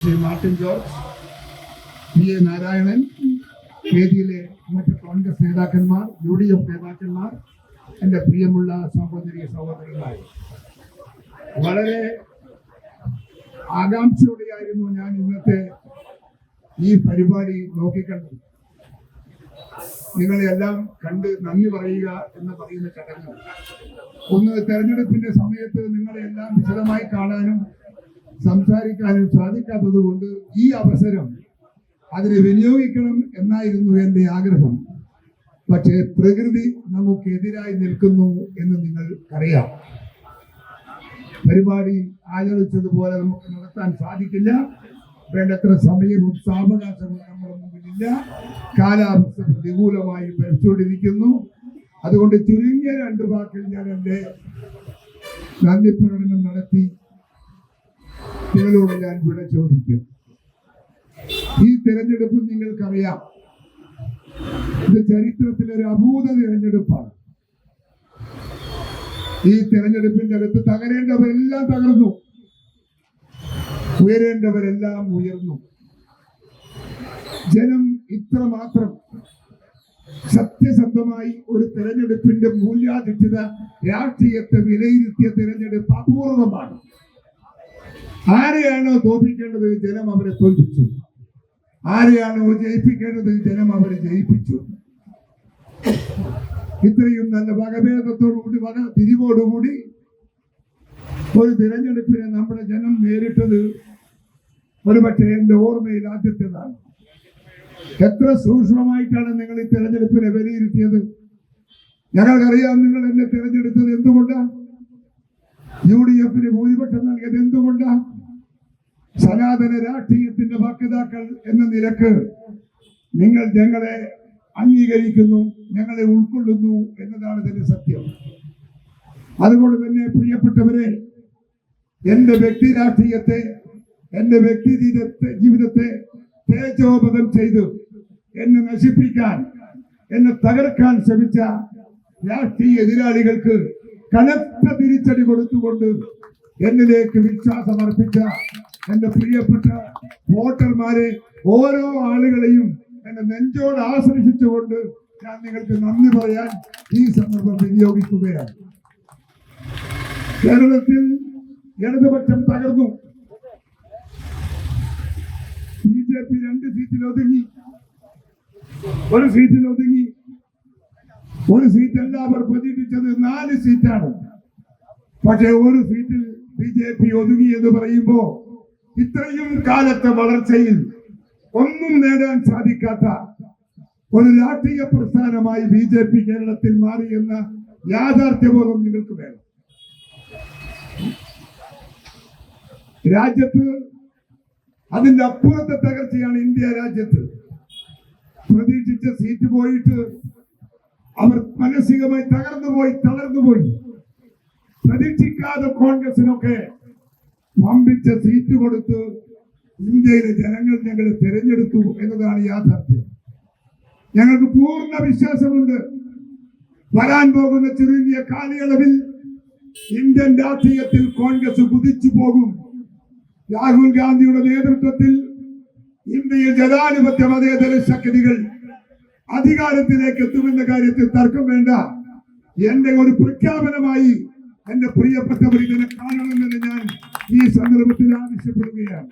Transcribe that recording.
Shri Martin George P A Narayanan വേദിയിലെ മറ്റ് കോൺഗ്രസ് നേതാക്കന്മാർ U D F നേതാക്കന്മാർ എന്റെ പ്രിയമുള്ള സഹോദരി സഹോദരന്മാർ വളരെ ആകാംക്ഷയോടെയായിരുന്നു ഞാൻ ഇന്നത്തെ ഈ പരിപാടി നോക്കിക്കണ്ടത്. നിങ്ങളെല്ലാം കണ്ട് നന്ദി പറയുക എന്ന് പറയുന്ന ചടങ്ങ്. ഒന്ന് തെരഞ്ഞെടുപ്പിന്റെ സമയത്ത് നിങ്ങളെല്ലാം വിശദമായി കാണാനും സംസാരിക്കാനും സാധിക്കാത്തത് കൊണ്ട് ഈ അവസരം അതിനെ വിനിയോഗിക്കണം എന്നായിരുന്നു എന്റെ ആഗ്രഹം. പക്ഷേ പ്രകൃതി നമുക്കെതിരായി നിൽക്കുന്നു എന്ന് നിങ്ങൾ അറിയാം പരിപാടി ആചരിച്ചതുപോലെ നമുക്ക് നടത്താൻ സാധിക്കില്ല. വേണ്ടത്ര സമയവും സാവകാശവും നമ്മുടെ മുമ്പിലില്ല. കാലാവസ്ഥ പ്രതികൂലമായി ഭരിച്ചുകൊണ്ടിരിക്കുന്നു. അതുകൊണ്ട് ചുരുങ്ങിയ രണ്ട് വാക്കിൽ ഞാൻ എന്റെ നന്ദി പ്രകടനം നടത്തി നിങ്ങളോട് ഞാൻ വിട ചോദിക്കും. ഈ തിരഞ്ഞെടുപ്പ് നിങ്ങൾക്കറിയാം. ഇത് ചരിത്രത്തിലെ ഒരു അഭൂത തിരഞ്ഞെടുപ്പാണ്. ഈ തിരഞ്ഞെടുപ്പിന്റെ അകത്ത് തകരേണ്ടവരെല്ലാം തകർന്നു. ഉയരേണ്ടവരെല്ലാം ഉയർന്നു. ജനം ഇത്രമാത്രം സത്യസന്ധമായി ഒരു തെരഞ്ഞെടുപ്പിന്റെ മൂല്യാധിഷ്ഠിത രാഷ്ട്രീയത്തെ വിലയിരുത്തിയ തിരഞ്ഞെടുപ്പ് അപൂർവമാണ്. ആരെയാണോ തോൽപ്പിക്കേണ്ടത് ജനം അവരെ തോൽപ്പിച്ചു? ആരെയാണോ ജയിപ്പിക്കേണ്ടത് ജനം അവരെ ജയിപ്പിച്ചു? ഇത്രയും നല്ല വകഭേദത്തോടുകൂടി വക തിരിവോടുകൂടി ഒരു തിരഞ്ഞെടുപ്പിനെ നമ്മുടെ ജനം നേരിട്ടത് ഒരുപക്ഷെ എന്റെ ഓർമ്മയിൽ ആദ്യത്തേതാണ്. എത്ര സൂക്ഷ്മമായിട്ടാണ് നിങ്ങൾ ഈ തിരഞ്ഞെടുപ്പിനെ വിലയിരുത്തിയത്? ഞങ്ങൾക്കറിയാം നിങ്ങൾ എന്നെ തിരഞ്ഞെടുത്തത് എന്തുകൊണ്ടാണ് യു ഡി എഫിന് ഭൂരിപക്ഷം നൽകിയത് എന്തുകൊണ്ടാണ് സനാതന രാഷ്ട്രീയത്തിന്റെ വാക്താക്കൾ എന്ന നിലയ്ക്ക് നിങ്ങൾ ഞങ്ങളെ അംഗീകരിക്കുന്നു ഞങ്ങളെ ഉൾക്കൊള്ളുന്നു എന്നതാണ് ഇതിന്റെ സത്യം. അതുകൊണ്ട് തന്നെ പ്രിയപ്പെട്ടവരെ എന്റെ വ്യക്തി രാഷ്ട്രീയത്തെ എന്റെ വ്യക്തി ജീവിതത്തെ തേജോപതം ചെയ്ത് എന്നെ നശിപ്പിക്കാൻ എന്നെ തകർക്കാൻ ശ്രമിച്ച രാഷ്ട്രീയ എതിരാളികൾക്ക് കനത്ത തിരിച്ചടി കൊടുത്തുകൊണ്ട് എന്നിലേക്ക് വിശ്വാസം അർപ്പിച്ച എന്റെ പ്രിയപ്പെട്ട വോട്ടർമാരെ ഓരോ ആളുകളെയും എന്റെ നെഞ്ചോട് ആശ്രയിച്ചുകൊണ്ട് ഞാൻ നിങ്ങൾക്ക് നന്ദി പറയാൻ ഈ സന്ദർഭം വിനിയോഗിക്കുകയാണ്. കേരളത്തിൽ ഇടതുപക്ഷം തകർന്നു. ബി ജെ പി രണ്ട് സീറ്റിൽ ഒതുങ്ങി. ഒരു സീറ്റിൽ ഒതുങ്ങി. ഒരു സീറ്റല്ല അവർ പ്രതീക്ഷിച്ചത് നാല് സീറ്റാണ്. പക്ഷെ ഒരു സീറ്റിൽ ബി ജെ പി ഒതുങ്ങി എന്ന് പറയുമ്പോ ഇത്രയും കാലത്തെ വളർച്ചയിൽ ഒന്നും നേടാൻ സാധിക്കാത്ത ഒരു രാഷ്ട്രീയ പ്രസ്ഥാനമായി ബി ജെ പി കേരളത്തിൽ മാറി എന്ന യാഥാർത്ഥ്യബോധം നിങ്ങൾക്ക് വേണം. രാജ്യത്ത് അതിന്റെ അപ്പുറത്തെ തകർച്ചയാണ് ഇന്ത്യ രാജ്യത്ത്. പ്രതീക്ഷിച്ച സീറ്റ് പോയിട്ട് അവർ മാനസികമായി തകർന്നു പോയി തളർന്നു പോയി പ്രതീക്ഷിക്കാതെ കോൺഗ്രസിനൊക്കെ വമ്പിച്ച സീറ്റ് കൊടുത്ത് ഇന്ത്യയിലെ ജനങ്ങൾ ഞങ്ങളെ തിരഞ്ഞെടുത്തു എന്നതാണ് യാഥാർത്ഥ്യം. ഞങ്ങൾക്ക് പൂർണ വിശ്വാസമുണ്ട്. വരാൻ പോകുന്ന ചുരുങ്ങിയ കാലയളവിൽ ഇന്ത്യൻ രാഷ്ട്രീയത്തിൽ കോൺഗ്രസ് കുതിച്ചു പോകും. രാഹുൽ ഗാന്ധിയുടെ നേതൃത്വത്തിൽ ഇന്ത്യയിൽ ജനാധിപത്യ മതേതര ശക്തികൾ അധികാരത്തിലേക്ക് എത്തുമെന്ന കാര്യത്തിൽ തർക്കം വേണ്ട. എന്റെ ഒരു പ്രഖ്യാപനമായി എന്റെ പ്രിയപ്പെട്ടവർ ഇതിനെ കാണണമെന്ന് ഞാൻ ഈ സന്ദർഭത്തിൽ ആവശ്യപ്പെടുകയാണ്.